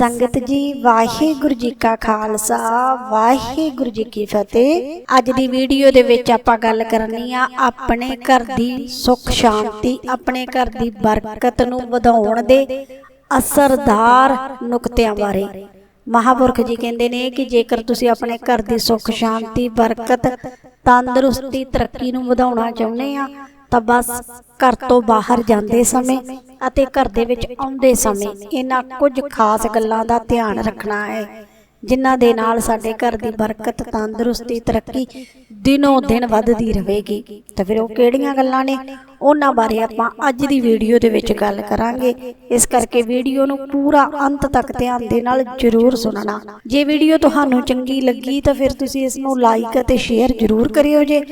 ਸੰਗਤ ਜੀ, ਵਾਹਿਗੁਰੂ ਜੀ ਕਾ ਖਾਲਸਾ, ਵਾਹਿਗੁਰੂ ਜੀ ਕੀ ਫਤਿਹ। ਅੱਜ ਦੀ ਵੀਡੀਓ ਦੇ ਵਿੱਚ ਆਪਾਂ ਗੱਲ ਕਰਨੀ ਆ ਆਪਣੇ ਘਰ ਦੀ ਸੁੱਖ ਸ਼ਾਂਤੀ, ਆਪਣੇ ਘਰ ਦੀ ਬਰਕਤ ਨੂੰ ਵਧਾਉਣ ਦੇ ਅਸਰਦਾਰ ਨੁਕਤਿਆਂ ਬਾਰੇ। ਮਹਾਪੁਰਖ ਜੀ ਕਹਿੰਦੇ ਨੇ ਕਿ ਜੇਕਰ ਤੁਸੀਂ ਆਪਣੇ ਘਰ ਦੀ ਸੁੱਖ ਸ਼ਾਂਤੀ, ਬਰਕਤ, ਤੰਦਰੁਸਤੀ, ਤਰੱਕੀ ਨੂੰ ਵਧਾਉਣਾ ਚਾਹੁੰਦੇ ਆ ਤਾਂ ਬਸ ਘਰ ਤੋਂ ਬਾਹਰ ਜਾਂਦੇ ਸਮੇਂ ਅਤੇ ਘਰ ਦੇ ਵਿੱਚ ਆਉਂਦੇ ਸਮੇਂ ਇਹਨਾਂ ਕੁਝ ਖਾਸ ਗੱਲਾਂ ਦਾ ਧਿਆਨ ਰੱਖਣਾ ਹੈ, ਜਿਨ੍ਹਾਂ ਦੇ ਨਾਲ ਸਾਡੇ ਘਰ ਦੀ ਬਰਕਤ, ਤੰਦਰੁਸਤੀ, ਤਰੱਕੀ ਦਿਨੋਂ ਦਿਨ ਵੱਧਦੀ ਰਹੇਗੀ। ਤਾਂ ਫਿਰ ਉਹ ਕਿਹੜੀਆਂ ਗੱਲਾਂ ਨੇ? ਉਹਨਾਂ ਬਾਰੇ ਆਪਾਂ ਅੱਜ ਦੀ ਵੀਡੀਓ ਦੇ ਵਿੱਚ ਗੱਲ ਕਰਾਂਗੇ। ਇਸ ਕਰਕੇ ਵੀਡੀਓ ਨੂੰ ਪੂਰਾ ਅੰਤ ਤੱਕ ਧਿਆਨ ਦੇ ਨਾਲ ਜ਼ਰੂਰ ਸੁਣਨਾ। ਜੇ ਵੀਡੀਓ ਤੁਹਾਨੂੰ ਚੰਗੀ ਲੱਗੀ ਤਾਂ ਫਿਰ ਤੁਸੀਂ ਇਸ ਨੂੰ ਲਾਈਕ ਅਤੇ ਸ਼ੇਅਰ ਜ਼ਰੂਰ ਕਰਿਓ ਜੇ।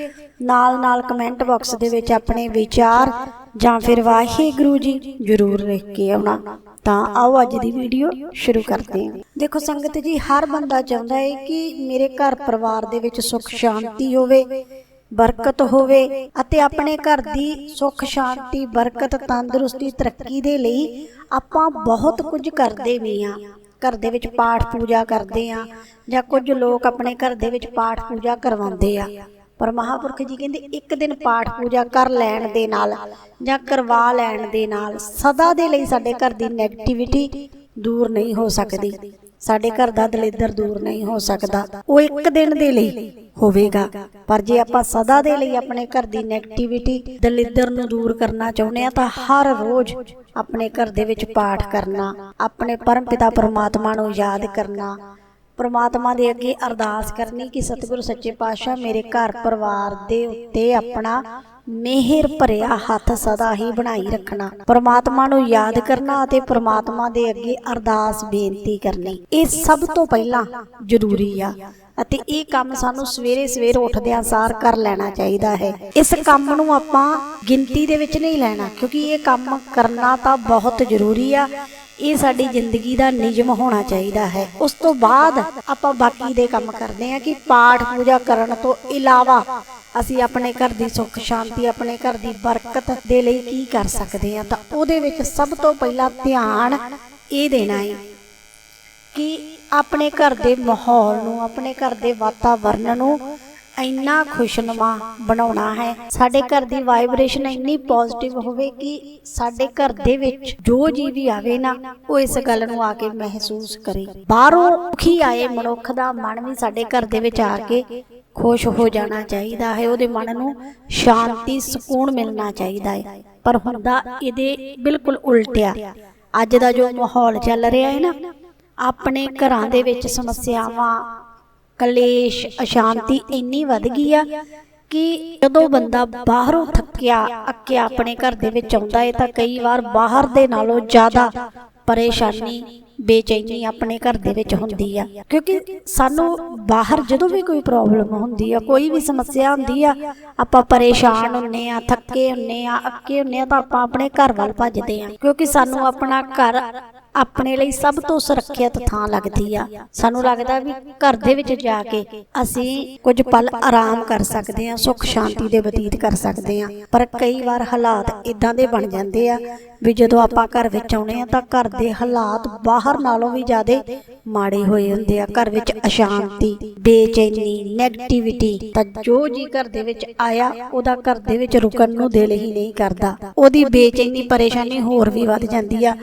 ਨਾਲ ਨਾਲ ਕਮੈਂਟ ਬਾਕਸ ਦੇ ਵਿੱਚ ਆਪਣੇ ਵਿਚਾਰ ਜਾਂ ਫਿਰ ਵਾਹਿਗੁਰੂ ਜੀ ਜ਼ਰੂਰ ਲਿਖ ਕੇ ਆਉਣਾ। ਤਾਂ ਆਓ ਅੱਜ ਦੀ ਵੀਡੀਓ ਸ਼ੁਰੂ ਕਰਦੇ ਹਾਂ। ਦੇਖੋ ਸੰਗਤ ਜੀ, ਹਰ ਬੰਦਾ ਚਾਹੁੰਦਾ ਹੈ ਕਿ ਮੇਰੇ ਘਰ ਪਰਿਵਾਰ ਦੇ ਵਿੱਚ ਸੁੱਖ ਸ਼ਾਂਤੀ ਹੋਵੇ। ਬਰਕਤ ਹੋਵੇ ਅਤੇ ਆਪਣੇ ਘਰ ਦੀ ਸੁੱਖ, ਸ਼ਾਂਤੀ, ਬਰਕਤ, ਤੰਦਰੁਸਤੀ, ਤਰੱਕੀ ਦੇ ਲਈ ਆਪਾਂ ਬਹੁਤ ਕੁਝ ਕਰਦੇ ਵੀ ਆ ਘਰ ਦੇ ਵਿੱਚ ਪਾਠ ਪੂਜਾ ਕਰਦੇ ਆ ਜਾਂ ਕੁਝ ਲੋਕ ਆਪਣੇ ਘਰ ਦੇ ਵਿੱਚ ਪਾਠ ਪੂਜਾ ਕਰਵਾਉਂਦੇ ਆ। ਪਰ ਮਹਾਪੁਰਖ ਜੀ ਕਹਿੰਦੇ ਇੱਕ ਦਿਨ ਪਾਠ ਪੂਜਾ ਕਰ ਲੈਣ ਦੇ ਨਾਲ ਜਾਂ ਕਰਵਾ ਲੈਣ ਦੇ ਨਾਲ ਸਦਾ ਦੇ ਲਈ ਸਾਡੇ ਘਰ ਦੀ ਨੈਗੇਟਿਵਿਟੀ ਦੂਰ ਨਹੀਂ ਹੋ ਸਕਦੀ। ਸਾਡੇ ਘਰ ਦਾ ਦਲਿੱਦਰ ਦੂਰ ਨਹੀਂ ਹੋ ਸਕਦਾ। ਉਹ ਇੱਕ ਦਿਨ ਦੇ ਲਈ ਹੋਵੇਗਾ। ਪਰ ਜੇ ਆਪਾਂ ਸਦਾ ਦੇ ਲਈ ਆਪਣੇ ਘਰ ਦੀ 네ਗੇਟਿਵਿਟੀ ਦਲਿੱਦਰ ਨੂੰ ਦੂਰ ਕਰਨਾ ਚਾਹੁੰਦੇ ਆ ਤਾਂ ਹਰ ਰੋਜ਼ ਆਪਣੇ ਘਰ ਦੇ ਵਿੱਚ ਪਾਠ ਕਰਨਾ ਆਪਣੇ ਪਰਮਪਿਤਾ ਪਰਮਾਤਮਾ ਨੂੰ ਯਾਦ ਕਰਨਾ ਪ੍ਰਮਾਤਮਾ ਦੇ ਅੱਗੇ ਅਰਦਾਸ ਕਰਨੀ ਕਿ ਸਤਿਗੁਰੂ ਸੱਚੇ ਪਾਤਸ਼ਾਹ ਮੇਰੇ ਘਰ ਪਰਿਵਾਰ ਦੇ ਉੱਤੇ ਆਪਣਾ ਮਿਹਰ ਭਰਿਆ ਹੱਥ ਸਦਾ ਹੀ ਬਣਾਈ ਰੱਖਣਾ। ਪ੍ਰਮਾਤਮਾ ਨੂੰ ਯਾਦ ਕਰਨਾ ਅਤੇ ਪਰਮਾਤਮਾ ਦੇ ਅੱਗੇ ਅਰਦਾਸ ਬੇਨਤੀ ਕਰਨੀ। ਇਹ ਸਭ ਤੋਂ ਪਹਿਲਾਂ ਜ਼ਰੂਰੀ ਆ ਅਤੇ ਇਹ ਕੰਮ ਸਾਨੂੰ ਸਵੇਰੇ ਸਵੇਰ ਉੱਠਦਿਆਂ ਸਾਰ ਕਰ ਲੈਣਾ ਚਾਹੀਦਾ ਹੈ। ਇਸ ਕੰਮ ਨੂੰ ਆਪਾਂ ਗਿਣਤੀ ਦੇ ਵਿੱਚ ਨਹੀਂ ਲੈਣਾ, ਕਿਉਂਕਿ ਇਹ ਕੰਮ ਕਰਨਾ ਤਾਂ ਬਹੁਤ ਜ਼ਰੂਰੀ ਆ। ਇਹ ਸਾਡੀ ਜ਼ਿੰਦਗੀ ਦਾ ਨਿਯਮ ਹੋਣਾ ਚਾਹੀਦਾ ਹੈ। ਉਸ ਤੋਂ ਬਾਅਦ ਆਪਾਂ ਬਾਕੀ ਦੇ ਕੰਮ ਕਰਦੇ ਹਾਂ ਕਿ ਪਾਠ ਪੂਜਾ ਕਰਨ ਤੋਂ ਇਲਾਵਾ ਅਸੀਂ ਆਪਣੇ ਘਰ ਦੀ ਸੁੱਖ, ਸ਼ਾਂਤੀ, ਆਪਣੇ ਘਰ ਦੀ ਬਰਕਤ ਦੇ ਲਈ ਕੀ ਕਰ ਸਕਦੇ ਹਾਂ? ਤਾਂ ਉਹਦੇ ਵਿੱਚ ਸਭ ਤੋਂ ਪਹਿਲਾਂ ਧਿਆਨ ਇਹ ਦੇਣਾ ਹੈ ਕਿ ਆਪਣੇ ਘਰ ਦੇ ਮਾਹੌਲ ਨੂੰ, ਆਪਣੇ ਘਰ ਦੇ ਵਾਤਾਵਰਣ ਨੂੰ ਇੰਨਾ ਖੁਸ਼ਨੁਮਾ ਬਣਾਉਣਾ ਹੈ। ਸਾਡੇ ਘਰ ਦੀ ਵਾਈਬ੍ਰੇਸ਼ਨ ਇੰਨੀ ਪੋਜ਼ਿਟਿਵ ਹੋਵੇ ਕਿ ਸਾਡੇ ਘਰ ਦੇ ਵਿੱਚ ਜੋ ਜੀ ਵੀ ਆਵੇ ਨਾ, ਉਹ ਇਸ ਗੱਲ ਨੂੰ ਆ ਕੇ ਮਹਿਸੂਸ ਕਰੇ। ਬਾਹਰੋਂ ਦੁਖੀ ਆਏ ਮਨੁੱਖ ਦਾ ਮਨ ਵੀ ਸਾਡੇ ਘਰ ਦੇ ਵਿੱਚ ਆ ਕੇ ਖੁਸ਼ ਹੋ ਜਾਣਾ ਚਾਹੀਦਾ ਹੈ, ਉਹਦੇ ਮਨ ਨੂੰ ਸ਼ਾਂਤੀ, ਸਕੂਨ ਮਿਲਣਾ ਚਾਹੀਦਾ ਹੈ। ਪਰ ਹੁੰਦਾ ਇਹਦੇ ਬਿਲਕੁਲ ਉਲਟਿਆ। ਅੱਜ ਦਾ ਜੋ ਮਾਹੌਲ ਚੱਲ ਰਿਹਾ ਹੈ ਨਾ, ਆਪਣੇ ਘਰਾਂ ਦੇ ਵਿੱਚ ਸਮੱਸਿਆਵਾਂ, ਕਲੇਸ਼, ਅਸ਼ਾਂਤੀ ਇੰਨੀ ਵੱਧ ਗਈ ਆ ਕਿ ਜਦੋਂ ਬੰਦਾ ਬਾਹਰੋਂ ਥੱਕਿਆ, ਅੱਕਿਆ ਆਪਣੇ ਘਰ ਦੇ ਵਿੱਚ ਆਉਂਦਾ ਹੈ ਤਾਂ ਕਈ ਵਾਰ ਬਾਹਰ ਦੇ ਨਾਲੋਂ ਜ਼ਿਆਦਾ ਪਰੇਸ਼ਾਨੀ ਬੇਚੈਨੀ ਆਪਣੇ ਘਰ ਦੇ ਵਿੱਚ ਹੁੰਦੀ ਆ। ਕਿਉਂਕਿ ਸਾਨੂੰ ਬਾਹਰ ਜਦੋਂ ਵੀ ਕੋਈ ਪ੍ਰੋਬਲਮ ਹੁੰਦੀ ਆ, ਕੋਈ ਵੀ ਸਮੱਸਿਆ ਹੁੰਦੀ ਆ, ਆਪਾਂ ਪਰੇਸ਼ਾਨ ਹੁੰਨੇ ਆ, ਥੱਕੇ ਹੁੰਨੇ ਆ, ਅੱਕੇ ਹੁੰਨੇ ਆ, ਤਾਂ ਆਪਾਂ ਆਪਣੇ ਘਰ ਵੱਲ ਭੱਜਦੇ ਆ। ਕਿਉਂਕਿ ਸਾਨੂੰ ਆਪਣਾ ਘਰ ਆਪਣੇ ਲਈ ਸਭ ਤੋਂ ਸੁਰੱਖਿਅਤ ਥਾਂ ਲੱਗਦੀ ਆ। ਸਾਨੂੰ ਲੱਗਦਾ ਵੀ ਘਰ ਦੇ ਵਿੱਚ ਜਾ ਕੇ ਅਸੀਂ ਕੁਝ ਪਲ ਆਰਾਮ ਕਰ ਸਕਦੇ ਆ, ਸੁੱਖ ਸ਼ਾਂਤੀ ਦੇ ਬਤੀਤ ਕਰ ਸਕਦੇ ਆ। ਪਰ ਕਈ ਵਾਰ ਹਾਲਾਤ ਇਦਾਂ ਦੇ ਬਣ ਜਾਂਦੇ ਆ ਵੀ ਜਦੋਂ ਆਪਾਂ ਘਰ ਵਿੱਚ ਆਉਣੇ ਆ, ਤਾਂ ਘਰ ਦੇ ਹਾਲਾਤ ਬਾਹਰ ਨਾਲੋਂ ਵੀ ਜ਼ਿਆਦਾ ਮਾੜੇ ਹੋਏ ਹੁੰਦੇ ਆ। ਘਰ ਵਿੱਚ ਅਸ਼ਾਂਤੀ, ਬੇਚੈਨੀ ਨੈਗੇਟਿਵਿਟੀ ਤਾਂ ਜੋ ਜੀ ਘਰ ਦੇ ਵਿੱਚ ਆਇਆ, ਉਹਦਾ ਘਰ ਦੇ ਵਿੱਚ ਰੁਕਣ ਨੂੰ ਦਿਲ ਹੀ ਨਹੀਂ ਕਰਦਾ। ਉਹਦੀ ਬੇਚੈਨੀ ਪਰੇਸ਼ਾਨੀ ਹੋਰ ਵੀ ਵੱਧ ਜਾਂਦੀ ਆ।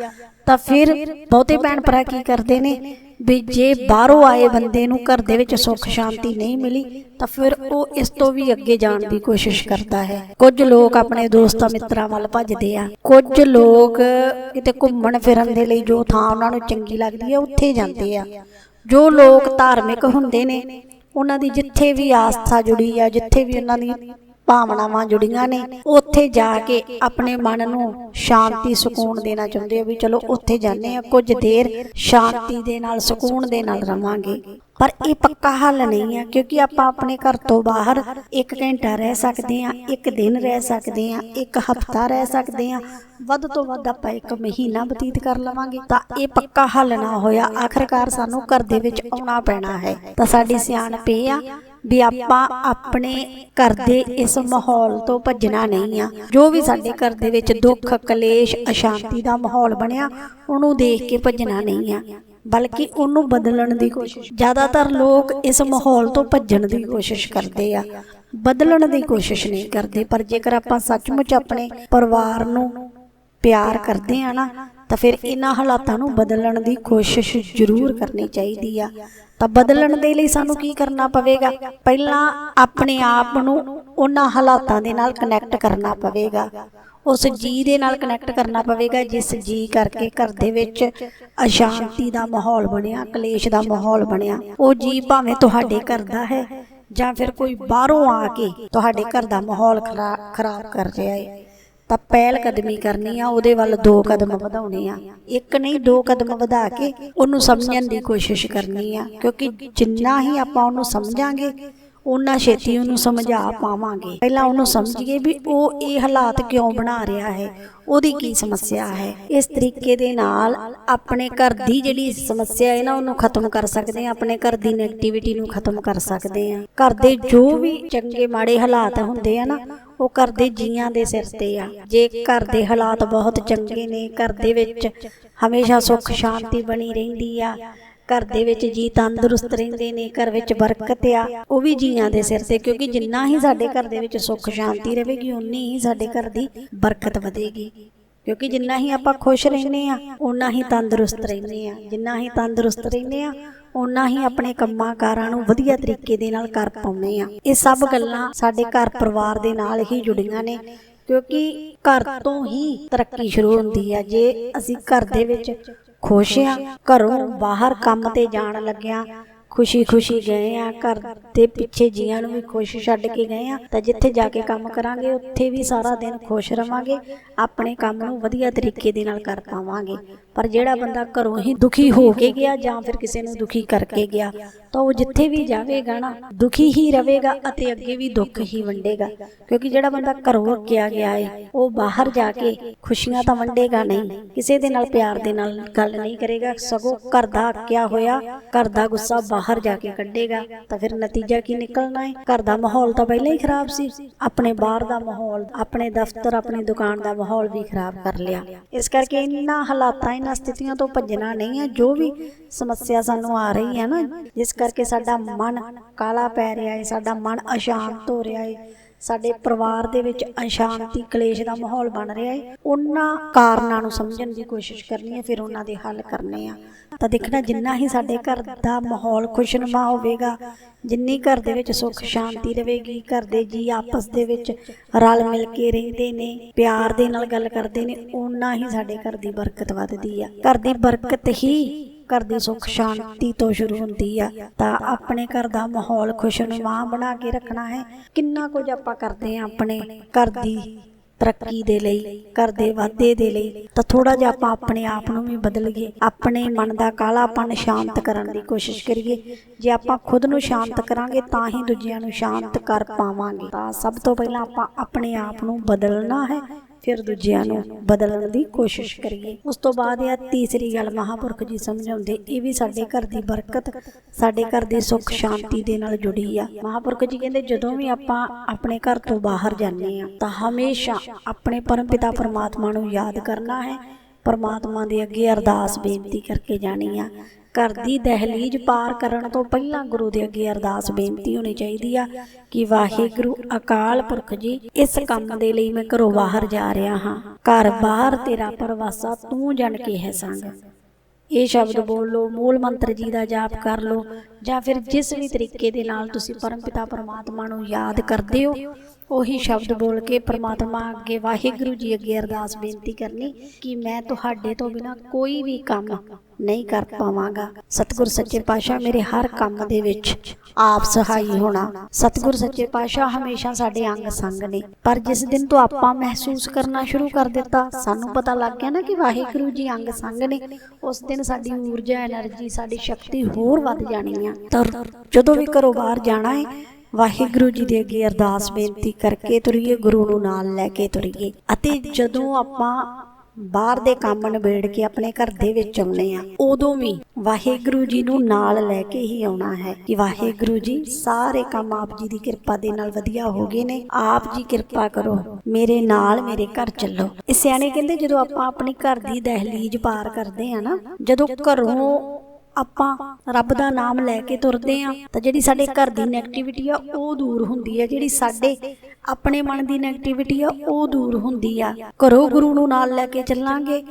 ਤਾਂ ਫਿਰ ਬਹੁਤੇ ਭੈਣ ਭਰਾ ਕੀ ਕਰਦੇ ਨੇ? ਵੀ ਜੇ ਬਾਹਰੋਂ ਆਏ ਬੰਦੇ ਨੂੰ ਘਰ ਦੇ ਵਿੱਚ ਸੁੱਖ ਸ਼ਾਂਤੀ ਨਹੀਂ ਮਿਲੀ, ਤਾਂ ਫਿਰ ਉਹ ਇਸ ਤੋਂ ਵੀ ਅੱਗੇ ਜਾਣ ਦੀ ਕੋਸ਼ਿਸ਼ ਕਰਦਾ ਹੈ। ਕੁਝ ਲੋਕ ਆਪਣੇ ਦੋਸਤਾਂ ਮਿੱਤਰਾਂ ਵੱਲ ਭੱਜਦੇ ਆ। ਕੁਝ ਲੋਕ ਕਿਤੇ ਘੁੰਮਣ ਫਿਰਨ ਦੇ ਲਈ ਜੋ ਥਾਂ ਉਹਨਾਂ ਨੂੰ ਚੰਗੀ ਲੱਗਦੀ ਹੈ ਉੱਥੇ ਜਾਂਦੇ ਆ। ਜੋ ਲੋਕ ਧਾਰਮਿਕ ਹੁੰਦੇ ਨੇ, ਉਹਨਾਂ ਦੀ ਜਿੱਥੇ ਵੀ ਆਸਥਾ ਜੁੜੀ ਆ, ਜਿੱਥੇ ਵੀ ਉਹਨਾਂ ਦੀ ਭਾਵਨਾਵਾਂ ਜੁੜੀਆਂ ਨੇ, ਉੱਥੇ ਜਾ ਕੇ ਆਪਣੇ ਮਨ ਨੂੰ ਸ਼ਾਂਤੀ, ਸਕੂਨ ਦੇਣਾ ਚਾਹੁੰਦੇ ਆ ਵੀ ਚਲੋ ਉੱਥੇ ਜਾਂਦੇ ਆ, ਕੁਝ ਦੇਰ ਸ਼ਾਂਤੀ ਦੇ ਨਾਲ, ਸਕੂਨ ਦੇ ਨਾਲ ਰਵਾਂਗੇ। ਪਰ ਇਹ ਪੱਕਾ ਹੱਲ ਨਹੀਂ ਆ, ਕਿਉਂਕਿ ਆਪਾਂ ਆਪਣੇ ਘਰ ਤੋਂ ਬਾਹਰ 1 ਘੰਟਾ ਰਹਿ ਸਕਦੇ ਆ 1 ਦਿਨ ਰਹਿ ਸਕਦੇ ਆ 1 ਹਫ਼ਤਾ ਰਹਿ ਸਕਦੇ ਆ, ਵੱਧ ਤੋਂ ਵੱਧ ਆਪਾਂ 1 ਮਹੀਨਾ ਬਤੀਤ ਕਰ ਲਵਾਂਗੇ। ਤਾਂ ਇਹ ਪੱਕਾ ਹੱਲ ਨਾ ਹੋਇਆ, ਆਖਰਕਾਰ ਸਾਨੂੰ ਘਰ ਦੇ ਵਿੱਚ ਆਉਣਾ ਪੈਣਾ ਹੈ। ਤਾਂ ਸਾਡੀ ਸਿਆਣਪ ਇਹ ਆ ਵੀ ਆਪਾਂ ਆਪਣੇ ਘਰ ਦੇ ਇਸ ਮਾਹੌਲ ਤੋਂ ਭੱਜਣਾ ਨਹੀਂ ਆ। ਜੋ ਵੀ ਸਾਡੇ ਘਰ ਦੇ ਵਿੱਚ ਦੁੱਖ, ਕਲੇਸ਼, ਅਸ਼ਾਂਤੀ ਦਾ ਮਾਹੌਲ ਬਣਿਆ, ਉਹਨੂੰ ਦੇਖ ਕੇ ਭੱਜਣਾ ਨਹੀਂ ਆ। ਬਲਕਿ ਉਹਨੂੰ ਬਦਲਣ ਦੀ ਕੋਸ਼ਿਸ਼ ਜ਼ਿਆਦਾਤਰ ਲੋਕ ਇਸ ਮਾਹੌਲ ਤੋਂ ਭੱਜਣ ਦੀ ਕੋਸ਼ਿਸ਼ ਕਰਦੇ ਆ। ਬਦਲਣ ਦੀ ਕੋਸ਼ਿਸ਼ ਨਹੀਂ ਕਰਦੇ, ਪਰ ਜੇਕਰ ਆਪਾਂ ਸੱਚਮੁੱਚ ਆਪਣੇ ਪਰਿਵਾਰ ਨੂੰ ਪਿਆਰ ਕਰਦੇ ਆ ਨਾ, ਤਾਂ ਫਿਰ ਇਹਨਾਂ ਹਾਲਾਤਾਂ ਨੂੰ ਬਦਲਣ ਦੀ ਕੋਸ਼ਿਸ਼ ਜ਼ਰੂਰ ਕਰਨੀ ਚਾਹੀਦੀ ਆ। ਤਾਂ ਬਦਲਣ ਦੇ ਲਈ ਸਾਨੂੰ ਕੀ ਕਰਨਾ ਪਵੇਗਾ? ਪਹਿਲਾਂ ਆਪਣੇ ਆਪ ਨੂੰ ਉਹਨਾਂ ਹਾਲਾਤਾਂ ਦੇ ਨਾਲ ਕਨੈਕਟ ਕਰਨਾ ਪਵੇਗਾ। ਉਸ ਜੀ ਦੇ ਨਾਲ ਕਨੈਕਟ ਕਰਨਾ ਪਵੇਗਾ, ਜਿਸ ਜੀ ਕਰਕੇ ਘਰ ਦੇ ਵਿੱਚ ਅਸ਼ਾਂਤੀ ਦਾ ਮਾਹੌਲ ਬਣਿਆ, ਕਲੇਸ਼ ਦਾ ਮਾਹੌਲ ਬਣਿਆ। ਉਹ ਜੀ ਭਾਵੇਂ ਤੁਹਾਡੇ ਘਰ ਦਾ ਹੈ ਜਾਂ ਫਿਰ ਕੋਈ ਬਾਹਰੋਂ ਆ ਕੇ ਤੁਹਾਡੇ ਘਰ ਦਾ ਮਾਹੌਲ ਖਰਾ- ਖਰਾਬ ਕਰ ਰਿਹਾ ਹੈ। ਤਾਂ ਪਹਿਲ ਕਦਮੀ ਕਰਨੀ ਆ, ਉਹਦੇ ਵੱਲ ਦੋ ਕਦਮ ਵਧਾਉਣੇ ਆ। ਇੱਕ ਨਹੀਂ, ਦੋ ਕਦਮ ਵਧਾ ਕੇ ਉਹਨੂੰ ਸਮਝਣ ਦੀ ਕੋਸ਼ਿਸ਼ ਕਰਨੀ ਆ, ਕਿਉਂਕਿ ਜਿੰਨਾ ਹੀ ਆਪਾਂ ਉਹਨੂੰ ਸਮਝਾਂਗੇ ਉਹਨਾਂ ਛੇਤੀ ਉਹਨੂੰ ਸਮਝਾ ਪਾਵਾਂਗੇ। ਪਹਿਲਾਂ ਉਹਨੂੰ ਸਮਝੀਏ ਵੀ ਉਹ ਇਹ ਹਾਲਾਤ ਕਿਉਂ ਬਣਾ ਰਿਹਾ ਹੈ ਉਹਦੀ ਕੀ ਸਮੱਸਿਆ ਹੈ। ਇਸ ਤਰੀਕੇ ਦੇ ਨਾਲ ਆਪਣੇ ਘਰ ਦੀ ਜਿਹੜੀ ਸਮੱਸਿਆ ਹੈ ਨਾ ਉਹਨੂੰ ਖਤਮ ਕਰ ਸਕਦੇ ਆ ਆਪਣੇ ਘਰ ਦੀ ਨੈਗੇਟਿਵਿਟੀ ਨੂੰ ਖਤਮ ਕਰ ਸਕਦੇ ਆ ਘਰ ਦੇ ਜੋ ਵੀ ਚੰਗੇ ਮਾੜੇ ਹਾਲਾਤ ਹੁੰਦੇ ਆ ਨਾ ਉਹ ਘਰ ਦੇ ਜੀਆਂ ਦੇ ਸਿਰ ਤੇ ਆ। ਜੇ ਘਰ ਦੇ ਹਾਲਾਤ ਬਹੁਤ ਚੰਗੇ ਨੇ ਘਰ ਦੇ ਵਿੱਚ ਹਮੇਸ਼ਾ ਸੁੱਖ ਸ਼ਾਂਤੀ ਬਣੀ ਰਹਿੰਦੀ ਆ। ਘਰ ਦੇ ਵਿੱਚ ਜੀ ਤੰਦਰੁਸਤ ਰਹਿੰਦੇ ਨੇ, ਘਰ ਵਿੱਚ ਬਰਕਤ ਆ, ਉਹ ਵੀ ਜੀਆਂ ਦੇ ਸਿਰ ਤੇ, ਕਿਉਂਕਿ ਜਿੰਨਾ ਹੀ ਸਾਡੇ ਘਰ ਦੇ ਵਿੱਚ ਸੁੱਖ ਸ਼ਾਂਤੀ ਰਹੇਗੀ, ਉਨੀ ਹੀ ਸਾਡੇ ਘਰ ਦੀ ਬਰਕਤ ਵਧੇਗੀ। ਕਿਉਂਕਿ ਜਿੰਨਾ ਹੀ ਆਪਾਂ ਖੁਸ਼ ਰਹਿੰਦੇ ਆ ਉਨਾ ਹੀ ਤੰਦਰੁਸਤ ਰਹਿੰਦੇ ਆ। ਜਿੰਨਾ ਹੀ ਤੰਦਰੁਸਤ ਰਹਿੰਦੇ ਆ ਉਨਾ ਹੀ ਆਪਣੇ ਕੰਮਾਂ ਕਾਰਾਂ ਨੂੰ ਵਧੀਆ ਤਰੀਕੇ ਦੇ ਨਾਲ ਕਰ ਪਾਉਂਦੇ ਆ। ਇਹ ਸਭ ਗੱਲਾਂ ਸਾਡੇ ਘਰ ਪਰਿਵਾਰ ਦੇ ਨਾਲ ਹੀ ਜੁੜੀਆਂ ਨੇ, ਕਿਉਂਕਿ ਘਰ ਤੋਂ ਹੀ ਤਰੱਕੀ ਸ਼ੁਰੂ ਹੁੰਦੀ ਆ। ਜੇ ਅਸੀਂ ਘਰ ਦੇ ਵਿੱਚ ਖੁਸ਼ ਆ। ਘਰੋਂ ਬਾਹਰ ਕੰਮ ਤੇ ਜਾਣ ਲੱਗਿਆ। ਖੁਸ਼ੀ ਖੁਸ਼ੀ ਗਏ ਆ, ਘਰ ਦੇ ਪਿੱਛੇ ਜੀਆਂ ਨੂੰ ਵੀ ਖੁਸ਼ ਛੱਡ ਕੇ ਗਏ ਆ। ਤਾਂ ਜਿੱਥੇ ਜਾ ਕੇ ਕੰਮ ਕਰਾਂਗੇ, ਉੱਥੇ ਵੀ ਸਾਰਾ ਦਿਨ ਖੁਸ਼ ਰਵਾਂਗੇ, ਆਪਣੇ ਕੰਮ ਨੂੰ ਵਧੀਆ ਤਰੀਕੇ ਦੇ ਨਾਲ ਕਰ ਪਾਵਾਂਗੇ। ਪਰ ਜਿਹੜਾ ਬੰਦਾ ਘਰੋਂ ਹੀ ਦੁਖੀ ਹੋ ਕੇ ਗਿਆ ਜਾਂ ਫਿਰ ਕਿਸੇ ਨੂੰ ਦੁਖੀ ਕਰਕੇ ਗਿਆ, ਤਾਂ ਉਹ ਜਿੱਥੇ ਵੀ ਜਾਵੇਗਾ ਨਾ, ਦੁਖੀ ਹੀ ਰਹੇਗਾ ਅਤੇ ਅੱਗੇ ਵੀ ਦੁੱਖ ਹੀ ਵੰਡੇਗਾ। ਕਿਉਂਕਿ ਜਿਹੜਾ ਬੰਦਾ ਘਰੋਂ ਅੱਕਿਆ ਗਿਆ ਹੈ ਉਹ ਬਾਹਰ ਜਾ ਕੇ ਖੁਸ਼ੀਆਂ ਤਾਂ ਵੰਡੇਗਾ ਨਹੀਂ। ਕਿਸੇ ਦੇ ਨਾਲ ਪਿਆਰ ਦੇ ਨਾਲ ਗੱਲ ਨਹੀਂ ਕਰੇਗਾ, ਸਗੋਂ ਘਰ ਦਾ ਅੱਕਿਆ ਹੋਇਆ, ਘਰ ਦਾ ਗੁੱਸਾ ਬਾਹਰ ਜਾ ਕੇ ਕੱਢੇਗਾ, ਤਾਂ ਫਿਰ ਨਤੀਜਾ ਕੀ ਨਿਕਲਣਾ ਹੈ ਘਰ ਦਾ ਮਾਹੌਲ ਤਾਂ ਪਹਿਲਾਂ ਹੀ ਖਰਾਬ ਸੀ। ਆਪਣੇ ਬਾਹਰ ਦਾ ਮਾਹੌਲ, ਆਪਣੇ ਦਫ਼ਤਰ, ਆਪਣੀ ਦੁਕਾਨ ਦਾ ਮਾਹੌਲ ਵੀ ਖਰਾਬ ਕਰ ਲਿਆ। ਇਸ ਕਰਕੇ ਇਹਨਾਂ ਹਾਲਾਤਾਂ ਇਹਨਾਂ ਸਥਿਤੀਆਂ ਤੋਂ ਭੱਜਣਾ ਨਹੀਂ ਹੈ। ਜੋ ਵੀ ਸਮੱਸਿਆ ਸਾਨੂੰ ਆ ਰਹੀ ਹੈ ਨਾ, ਜਿਸ ਕਰਕੇ ਸਾਡਾ ਮਨ ਕਾਲਾ ਪੈ ਰਿਹਾ ਹੈ ਸਾਡਾ ਮਨ ਅਸ਼ਾਂਤ ਹੋ ਰਿਹਾ ਹੈ ਸਾਡੇ ਪਰਿਵਾਰ ਦੇ ਵਿੱਚ ਅਸ਼ਾਂਤੀ, ਕਲੇਸ਼ ਦਾ ਮਾਹੌਲ ਬਣ ਰਿਹਾ ਹੈ ਉਹਨਾਂ ਕਾਰਨਾਂ ਨੂੰ ਸਮਝਣ ਦੀ ਕੋਸ਼ਿਸ਼ ਕਰਨੀ ਹੈ, ਫਿਰ ਉਹਨਾਂ ਦੇ ਹੱਲ ਕਰਨੇ ਆ। ਤਾਂ ਦੇਖਣਾ ਜਿੰਨਾ ਹੀ ਸਾਡੇ ਘਰ ਦਾ ਮਾਹੌਲ ਖੁਸ਼ਨੁਮਾ ਹੋਵੇਗਾ, ਜਿੰਨੀ ਘਰ ਦੇ ਵਿੱਚ ਸੁੱਖ, ਸ਼ਾਂਤੀ ਰਹੇਗੀ, ਘਰ ਦੇ ਜੀ ਆਪਸ ਦੇ ਵਿੱਚ ਰਲ ਮਿਲ ਕੇ ਰਹਿੰਦੇ ਨੇ, ਪਿਆਰ ਦੇ ਨਾਲ ਗੱਲ ਕਰਦੇ ਨੇ, ਓਨਾ ਹੀ ਸਾਡੇ ਘਰ ਦੀ ਬਰਕਤ ਵੱਧਦੀ ਆ। ਘਰ ਦੀ ਬਰਕਤ ਹੀ ਘਰ ਦੀ ਸੁੱਖ, ਸ਼ਾਂਤੀ ਤੋਂ ਸ਼ੁਰੂ ਹੁੰਦੀ ਆ। ਤਾਂ ਆਪਣੇ ਘਰ ਦਾ ਮਾਹੌਲ ਖੁਸ਼ਨੁਮਾ ਬਣਾ ਕੇ ਰੱਖਣਾ ਹੈ। ਕਿੰਨਾ ਕੁਝ ਆਪਾਂ ਕਰਦੇ ਆ ਆਪਣੇ ਘਰ ਦੀ ਤਰੱਕੀ ਦੇ ਲਈ, ਘਰ ਦੇ ਵਾਧੇ ਦੇ ਲਈ, ਤਾਂ ਥੋੜਾ ਜਿਹਾ ਆਪਾਂ ਆਪਣੇ ਆਪ ਨੂੰ ਵੀ ਬਦਲੀਏ ਆਪਣੇ ਮਨ ਦਾ ਕਾਲਾਪਨ ਸ਼ਾਂਤ ਕਰਨ ਦੀ ਕੋਸ਼ਿਸ਼ ਕਰੀਏ। ਜੇ ਆਪਾਂ ਖੁਦ ਨੂੰ ਸ਼ਾਂਤ ਕਰਾਂਗੇ, ਤਾਂ ਹੀ ਦੂਜਿਆਂ ਨੂੰ ਸ਼ਾਂਤ ਕਰ ਪਾਵਾਂਗੇ। ਤਾਂ ਸਭ ਤੋਂ ਪਹਿਲਾਂ ਆਪਾਂ ਆਪਣੇ ਆਪ ਨੂੰ ਬਦਲਣਾ ਹੈ। ਫਿਰ ਦੂਜਿਆਂ ਨੂੰ ਬਦਲਣ ਦੀ ਕੋਸ਼ਿਸ਼ ਕਰੀਏ। ਉਸ ਤੋਂ ਬਾਅਦ ਇਹ ਤੀਸਰੀ ਗੱਲ ਮਹਾਪੁਰਖ ਜੀ ਸਮਝਾਉਂਦੇ, ਇਹ ਵੀ ਸਾਡੇ ਘਰ ਦੀ ਬਰਕਤ, ਸਾਡੇ ਘਰ ਦੀ ਸੁੱਖ ਸ਼ਾਂਤੀ ਦੇ ਨਾਲ ਜੁੜੀ ਆ। ਮਹਾਪੁਰਖ ਜੀ ਕਹਿੰਦੇ, ਜਦੋਂ ਵੀ ਆਪਾਂ ਆਪਣੇ ਘਰ ਤੋਂ ਬਾਹਰ ਜਾਂਦੇ ਆ ਤਾਂ ਹਮੇਸ਼ਾ ਆਪਣੇ ਪਰਮ ਪਿਤਾ ਪਰਮਾਤਮਾ ਨੂੰ ਯਾਦ ਕਰਨਾ ਹੈ। ਪਰਮਾਤਮਾ ਦੇ ਅੱਗੇ ਅਰਦਾਸ ਬੇਨਤੀ ਕਰਕੇ ਜਾਣੀ ਆ। ਘਰ ਦੀ ਦਹਲੀਜ਼ ਪਾਰ ਕਰਨ ਤੋਂ ਪਹਿਲਾਂ ਗੁਰੂ ਦੇ ਅੱਗੇ ਅਰਦਾਸ ਬੇਨਤੀ ਹੋਣੀ ਚਾਹੀਦੀ ਆ ਕਿ ਵਾਹਿਗੁਰੂ ਅਕਾਲ ਪੁਰਖ ਜੀ, ਇਸ ਕੰਮ ਦੇ ਲਈ ਮੈਂ ਘਰੋਂ ਬਾਹਰ ਜਾ ਰਿਹਾ ਹਾਂ। ਘਰ ਬਾਹਰ ਤੇਰਾ ਪਰਵਾਸਾ ਤੂੰ ਜਣ ਕੇ ਹੈ ਸੰਗ। ਇਹ ਸ਼ਬਦ ਬੋਲ ਲਓ, ਮੂਲ ਮੰਤਰ ਜੀ ਦਾ ਜਾਪ ਕਰ ਲਓ, ਜਾਂ ਫਿਰ ਜਿਸ ਵੀ ਤਰੀਕੇ ਦੇ ਨਾਲ ਤੁਸੀਂ ਪਰਮਪਿਤਾ ਪਰਮਾਤਮਾ ਨੂੰ ਯਾਦ ਕਰਦੇ ਹੋ ਉਹੀ ਸ਼ਬਦ ਬੋਲ ਕੇ ਪ੍ਰਮਾਤਮਾ ਅੱਗੇ, ਵਾਹਿਗੁਰੂ ਜੀ ਅੱਗੇ ਅਰਦਾਸ ਬੇਨਤੀ ਕਰਨੀ ਕਿ ਮੈਂ ਤੁਹਾਡੇ ਤੋਂ ਬਿਨਾ ਕੋਈ ਵੀ ਕੰਮ ਨਹੀਂ ਕਰ ਪਾਵਾਂਗਾ। ਸਤਿਗੁਰ ਸੱਚੇ ਪਾਤਸ਼ਾਹ ਮੇਰੇ ਹਰ ਕੰਮ ਦੇ ਵਿੱਚ ਆਪ ਸਹਾਈ ਹੋਣਾ। ਸਤਿਗੁਰ ਸੱਚੇ ਪਾਤਸ਼ਾਹ ਹਮੇਸ਼ਾ ਸਾਡੇ ਅੰਗ ਸੰਗ ਨੇ। ਪਰ ਜਿਸ ਦਿਨ ਤੋਂ ਆਪਾਂ ਮਹਿਸੂਸ ਕਰਨਾ ਸ਼ੁਰੂ ਕਰ ਦਿੱਤਾ, ਸਾਨੂੰ ਪਤਾ ਲੱਗ ਗਿਆ ਨਾ ਕਿ ਵਾਹਿਗੁਰੂ ਜੀ ਅੰਗ ਸੰਗ ਨੇ। ਉਸ ਦਿਨ ਸਾਡੀ ਊਰਜਾ એનર્ਜੀ ਸਾਡੀ ਸ਼ਕਤੀ ਹੋਰ ਵੱਧ ਜਾਣੀ ਆ। ਜਦੋਂ ਵੀ ਘਰੋਂ ਬਾਹਰ ਜਾਣਾ ਹੈ ਵਾਹਿਗੁਰੂ ਜੀ ਦੇ ਅੱਗੇ ਅਰਦਾਸ ਬੇਨਤੀ ਕਰਕੇ ਤੁਰੀਏ, ਗੁਰੂ ਨੂੰ ਨਾਲ ਲੈ ਕੇ ਤੁਰੀਏ। ਅਤੇ ਜਦੋਂ ਆਪਾਂ ਬਾਹਰ ਦੇ ਕੰਮ ਨਿਬੇੜ ਕੇ ਆਪਣੇ ਘਰ ਦੇ ਵਿੱਚ ਆਉਨੇ ਆ ਉਦੋਂ ਵੀ ਵਾਹਿਗੁਰੂ ਜੀ ਨੂੰ ਨਾਲ ਲੈ ਕੇ ਹੀ ਆਉਣਾ ਹੈ ਕਿ ਵਾਹਿਗੁਰੂ ਜੀ, ਸਾਰੇ ਕੰਮ ਆਪ ਜੀ ਦੀ ਕਿਰਪਾ ਦੇ ਨਾਲ ਵਧੀਆ ਹੋ ਗਏ ਨੇ। ਆਪ ਜੀ ਕਿਰਪਾ ਕਰੋ, ਮੇਰੇ ਨਾਲ ਮੇਰੇ ਘਰ ਚੱਲੋ। ਇਹ ਸਿਆਣੇ ਕਹਿੰਦੇ ਜਦੋਂ ਆਪਾਂ ਆਪਣੀ ਘਰ ਦੀ ਦਹਲੀਜ਼ ਪਾਰ ਕਰਦੇ ਆ ਨਾ, ਜਦੋਂ ਘਰੋਂ ਆਪਾਂ ਰੱਬ ਦਾ ਨਾਮ ਲੈ ਕੇ ਤੁਰਦੇ ਆ ਤਾਂ ਜਿਹੜੀ ਸਾਡੇ ਘਰ ਦੀ 네ਗੇਟਿਵਿਟੀ ਆ, ਉਹ ਦੂਰ ਹੁੰਦੀ ਆ। ਜਿਹੜੀ ਸਾਡੇ ਆਪਣੇ ਮਨ ਦੀ 네ਗੇਟਿਵਿਟੀ ਆ, ਉਹ ਦੂਰ ਹੁੰਦੀ ਆ। ਘਰੋਂ ਗੁਰੂ ਨੂੰ ਨਾਲ ਲੈ ਕੇ ਚੱਲਾਂਗੇ,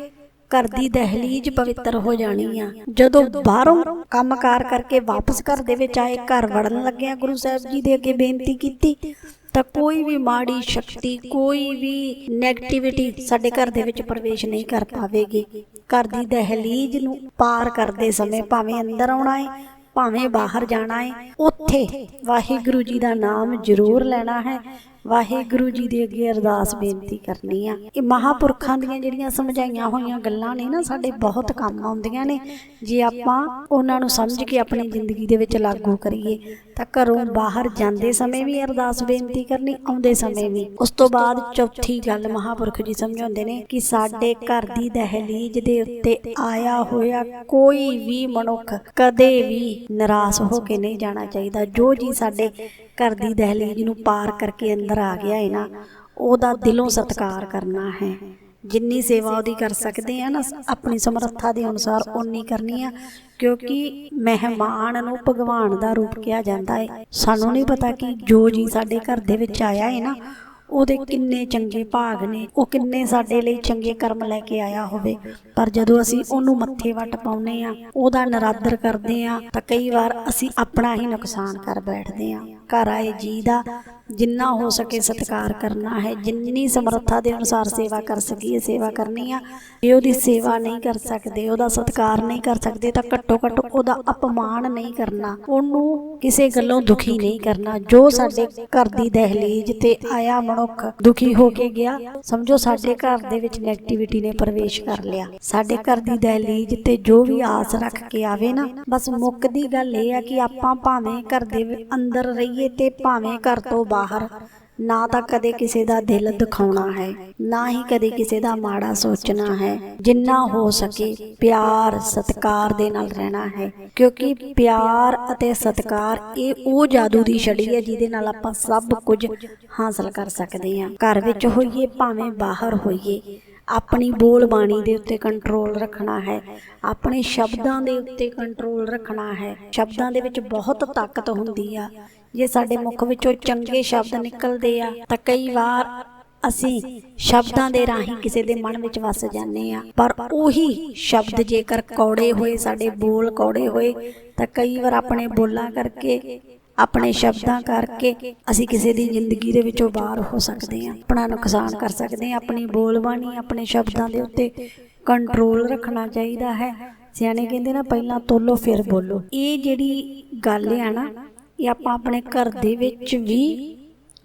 ਘਰ ਦੀ ਦਹਲੀਜ਼ ਪਵਿੱਤਰ ਹੋ ਜਾਣੀ ਆ। ਜਦੋਂ ਬਾਹਰੋਂ ਕੰਮਕਾਰ ਕਰਕੇ ਵਾਪਸ ਘਰ ਦੇ ਵਿੱਚ ਆਏ, ਘਰ ਵੜਨ ਲੱਗਿਆ, ਗੁਰੂ ਸਾਹਿਬ ਜੀ ਦੇ ਅੱਗੇ ਬੇਨਤੀ ਕੀਤੀ ਤਾਂ ਕੋਈ ਵੀ ਮਾੜੀ ਸ਼ਕਤੀ, ਕੋਈ ਵੀ 네ਗੇਟਿਵਿਟੀ ਸਾਡੇ ਘਰ ਦੇ ਵਿੱਚ ਪ੍ਰਵੇਸ਼ ਨਹੀਂ ਕਰ ਪਾਵੇਗੀ। ਘਰ ਦੀ ਦਹਲੀਜ਼ ਨੂੰ ਪਾਰ ਕਰਦੇ ਸਮੇਂ ਭਾਵੇਂ ਅੰਦਰ ਆਉਣਾ ਹੈ ਭਾਵੇਂ ਬਾਹਰ ਜਾਣਾ ਹੈ ਉੱਥੇ ਵਾਹਿਗੁਰੂ ਜੀ ਦਾ ਨਾਮ ਜ਼ਰੂਰ ਲੈਣਾ ਹੈ। ਵਾਹਿਗੁਰੂ ਜੀ ਦੇ ਅੱਗੇ ਅਰਦਾਸ ਬੇਨਤੀ ਕਰਨੀ ਆ ਇਹ ਮਹਾਪੁਰਖਾਂ ਦੀਆਂ ਜਿਹੜੀਆਂ ਸਮਝਾਈਆਂ ਹੋਈਆਂ ਗੱਲਾਂ ਨੇ ਨਾ, ਸਾਡੇ ਬਹੁਤ ਕੰਮ ਆਉਂਦੀਆਂ ਨੇ। ਜੇ ਆਪਾਂ ਉਹਨਾਂ ਨੂੰ ਸਮਝ ਕੇ ਆਪਣੀ ਜ਼ਿੰਦਗੀ ਦੇ ਵਿੱਚ ਲਾਗੂ ਕਰੀਏ, ਤਾਂ ਘਰੋਂ ਬਾਹਰ ਜਾਂਦੇ ਸਮੇਂ ਵੀ ਅਰਦਾਸ ਬੇਨਤੀ ਕਰਨੀ, ਆਉਂਦੇ ਸਮੇਂ ਵੀ। ਉਸ ਤੋਂ ਬਾਅਦ ਚੌਥੀ ਗੱਲ ਮਹਾਪੁਰਖ ਜੀ ਸਮਝਾਉਂਦੇ ਨੇ ਕਿ ਸਾਡੇ ਘਰ ਦੀ ਦਹਲੀਜ਼ ਦੇ ਉੱਤੇ ਆਇਆ ਹੋਇਆ ਕੋਈ ਵੀ ਮਨੁੱਖ ਕਦੇ ਵੀ ਨਿਰਾਸ਼ ਹੋ ਕੇ ਨਹੀਂ ਜਾਣਾ ਚਾਹੀਦਾ। ਜੋ ਜੀ ਸਾਡੇ ਘਰ ਦੀ ਦਹਲੀਜ਼ ਨੂੰ ਪਾਰ ਕਰਕੇ ਅੰਦਰ ਆ ਗਿਆ ਹੈ ਨਾ, ਉਹਦਾ ਦਿਲੋਂ ਸਤਿਕਾਰ ਕਰਨਾ ਹੈ। ਜਿੰਨੀ ਸੇਵਾ ਉਹਦੀ ਕਰ ਸਕਦੇ ਆ ਨਾ, ਆਪਣੀ ਸਮਰੱਥਾ ਦੇ ਅਨੁਸਾਰ ਓਨੀ ਕਰਨੀ ਆ, ਕਿਉਂਕਿ ਮਹਿਮਾਨ ਨੂੰ ਭਗਵਾਨ ਦਾ ਰੂਪ ਕਿਹਾ ਜਾਂਦਾ ਹੈ ਸਾਨੂੰ ਨਹੀਂ ਪਤਾ ਕਿ ਜੋ ਜੀ ਸਾਡੇ ਘਰ ਦੇ ਵਿੱਚ ਆਇਆ ਹੈ ਨਾ, ਉਹਦੇ ਕਿੰਨੇ ਚੰਗੇ ਭਾਗ ਨੇ, ਉਹ ਕਿੰਨੇ ਸਾਡੇ ਲਈ ਚੰਗੇ ਕਰਮ ਲੈ ਕੇ ਆਇਆ ਹੋਵੇ। ਪਰ ਜਦੋਂ ਅਸੀਂ ਉਹਨੂੰ ਮੱਥੇ ਵੱਟ ਪਾਉਨੇ ਆ, ਉਹਦਾ ਨਰਾਦਰ ਕਰਦੇ ਆ, ਤਾਂ ਕਈ ਵਾਰ ਅਸੀਂ ਆਪਣਾ ਹੀ ਨੁਕਸਾਨ ਕਰ ਬੈਠਦੇ ਆ। ਘਰ ਆਏ ਜੀ ਦਾ, ਜਿੰਨਾ ਹੋ ਸਕੇ ਸਤਿਕਾਰ ਕਰਨਾ ਹੈ। ਜਿੰਨੀ ਸਮਰੱਥਾ ਦੇ ਅਨੁਸਾਰ ਸੇਵਾ ਕਰ ਸਕੀਏ, ਸੇਵਾ ਕਰਨੀ ਆ। ਜੇ ਉਹਦੀ ਸੇਵਾ ਨਹੀਂ ਕਰ ਸਕਦੇ, ਉਹਦਾ ਸਤਿਕਾਰ ਨਹੀਂ ਕਰ ਸਕਦੇ, ਤਾਂ ਘੱਟੋ ਘੱਟ ਉਹਦਾ ਅਪਮਾਨ ਨਹੀਂ ਕਰਨਾ। ਉਹਨੂੰ ਕਿਸੇ ਗੱਲੋਂ ਦੁਖੀ ਨਹੀਂ ਕਰਨਾ। ਜੋ ਸਾਡੇ ਘਰ ਦੀ ਦਹਲੀਜ਼ ਤੇ ਆਇਆ ਮਨੁੱਖ ਦੁਖੀ ਹੋ ਕੇ ਗਿਆ, ਸਮਝੋ ਸਾਡੇ ਘਰ ਦੇ ਵਿੱਚ 네ਗੇਟਿਵਿਟੀ ਨੇ ਪ੍ਰਵੇਸ਼ ਕਰ ਲਿਆ। ਸਾਡੇ ਘਰ ਦੀ ਦਹਲੀਜ਼ ਤੇ ਜੋ ਵੀ ਆਸ ਰੱਖ ਕੇ ਆਵੇ ਨਾ, ਬਸ ਮੁੱਕ ਦੀ ਗੱਲ ਇਹ ਆ ਕਿ ਆਪਾਂ ਭਾਵੇਂ ਘਰ ਦੇ ਅੰਦਰ ਰਹੀ ਰਹੀਏ ਤੇ ਭਾਵੇਂ ਘਰ ਤੋਂ ਬਾਹਰ, ਨਾ ਤਾਂ ਕਦੇ ਕਿਸੇ ਦਾ ਦਿਲ ਦਿਖਾਉਣਾ ਹੈ, ਨਾ ਹੀ ਕਦੇ ਕਿਸੇ ਦਾ ਮਾੜਾ ਸੋਚਣਾ ਹੈ। ਜਿੰਨਾ ਹੋ ਸਕੇ ਪਿਆਰ, ਸਤਿਕਾਰ ਦੇ ਨਾਲ ਰਹਿਣਾ ਹੈ, ਕਿਉਂਕਿ ਪਿਆਰ ਅਤੇ ਸਤਿਕਾਰ ਇਹ ਉਹ ਜਾਦੂ ਦੀ ਛੜੀ ਹੈ ਜਿਹਦੇ ਨਾਲ ਆਪਾਂ ਸਭ ਕੁਝ ਹਾਸਲ ਕਰ ਸਕਦੇ ਹਾਂ। ਘਰ ਵਿੱਚ ਹੋਈਏ, ਭਾਵੇਂ ਬਾਹਰ ਹੋਈਏ, ਆਪਣੀ ਬੋਲ ਬਾਣੀ ਦੇ ਉੱਤੇ ਕੰਟਰੋਲ ਰੱਖਣਾ ਹੈ, ਆਪਣੇ ਸ਼ਬਦਾਂ ਦੇ ਉੱਤੇ ਕੰਟਰੋਲ ਰੱਖਣਾ ਹੈ। ਸ਼ਬਦਾਂ ਦੇ ਵਿੱਚ ਬਹੁਤ ਤਾਕਤ ਹੁੰਦੀ ਆ ਜੇ ਸਾਡੇ ਮੁਖ ਵਿੱਚੋਂ ਚੰਗੇ ਸ਼ਬਦ ਨਿਕਲਦੇ ਆ, ਤਾਂ ਕਈ ਵਾਰ ਅਸੀਂ ਸ਼ਬਦਾਂ ਦੇ ਰਾਹੀਂ ਕਿਸੇ ਦੇ ਮਨ ਵਿੱਚ ਵਸ ਜਾਂਦੇ ਆ। ਪਰ ਉਹੀ ਸ਼ਬਦ ਜੇਕਰ ਕੌੜੇ ਹੋਏ, ਸਾਡੇ ਬੋਲ ਕੌੜੇ ਹੋਏ, ਤਾਂ ਕਈ ਵਾਰ ਆਪਣੇ ਬੋਲਾਂ ਕਰਕੇ, ਆਪਣੇ ਸ਼ਬਦਾਂ ਕਰਕੇ ਅਸੀਂ ਕਿਸੇ ਦੀ ਜ਼ਿੰਦਗੀ ਦੇ ਵਿੱਚੋਂ ਬਾਹਰ ਹੋ ਸਕਦੇ ਹਾਂ ਆਪਣਾ ਨੁਕਸਾਨ ਕਰ ਸਕਦੇ ਹਾਂ ਆਪਣੀ ਬੋਲਬਾਣੀ ਆਪਣੇ ਸ਼ਬਦਾਂ ਦੇ ਉੱਤੇ ਕੰਟਰੋਲ ਰੱਖਣਾ ਚਾਹੀਦਾ ਹੈ। ਸਿਆਣੇ ਕਹਿੰਦੇ ਨਾ, ਪਹਿਲਾਂ ਤੋਲੋ, ਫਿਰ ਬੋਲੋ। ਇਹ ਜਿਹੜੀ ਗੱਲ ਆ ਨਾ ਇਹ ਆਪਾਂ ਆਪਣੇ ਘਰ ਦੇ ਵਿੱਚ ਵੀ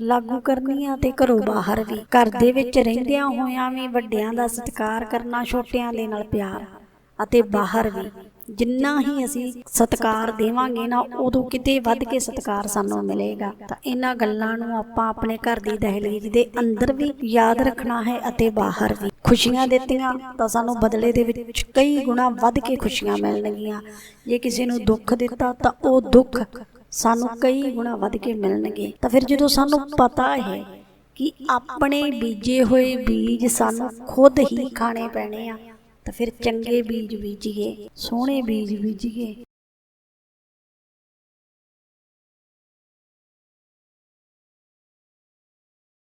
ਲਾਗੂ ਕਰਨੀ ਆ ਤੇ ਘਰੋਂ ਬਾਹਰ ਵੀ। ਘਰ ਦੇ ਵਿੱਚ ਰਹਿੰਦਿਆਂ ਹੋਇਆਂ ਵੀ ਵੱਡਿਆਂ ਦਾ ਸਤਿਕਾਰ ਕਰਨਾ, ਛੋਟਿਆਂ ਦੇ ਨਾਲ ਪਿਆਰ ਅਤੇ ਬਾਹਰ ਵੀ। ਜਿੰਨਾ ਹੀ ਅਸੀਂ ਸਤਿਕਾਰ ਦੇਵਾਂਗੇ ਨਾ, ਉਦੋਂ ਕਿਤੇ ਵੱਧ ਕੇ ਸਤਿਕਾਰ ਸਾਨੂੰ ਮਿਲੇਗਾ। ਤਾਂ ਇਹਨਾਂ ਗੱਲਾਂ ਨੂੰ ਆਪਾਂ ਆਪਣੇ ਘਰ ਦੀ ਦਹਲੀਜ਼ ਦੇ ਅੰਦਰ ਵੀ ਯਾਦ ਰੱਖਣਾ ਹੈ ਅਤੇ ਬਾਹਰ ਵੀ। ਖੁਸ਼ੀਆਂ ਦਿੱਤੀਆਂ ਤਾਂ ਸਾਨੂੰ ਬਦਲੇ ਦੇ ਵਿੱਚ ਕਈ ਗੁਣਾ ਵੱਧ ਕੇ ਖੁਸ਼ੀਆਂ ਮਿਲਣਗੀਆਂ। ਜੇ ਕਿਸੇ ਨੂੰ ਦੁੱਖ ਦਿੱਤਾ ਤਾਂ ਉਹ ਦੁੱਖ ਸਾਨੂੰ ਕਈ ਗੁਣਾ ਵੱਧ ਕੇ ਮਿਲਣਗੇ। ਤਾਂ ਫਿਰ ਜਦੋਂ ਸਾਨੂੰ ਪਤਾ ਹੈ ਕਿ ਆਪਣੇ ਬੀਜੇ ਹੋਏ ਬੀਜ ਸਾਨੂੰ ਖੁਦ ਹੀ ਖਾਣੇ ਪੈਣੇ ਆ। ਤਾਂ ਫਿਰ ਚੰਗੇ ਬੀਜ ਬੀਜੀਏ ਸੋਹਣੇ ਬੀਜ ਬੀਜੀਏ।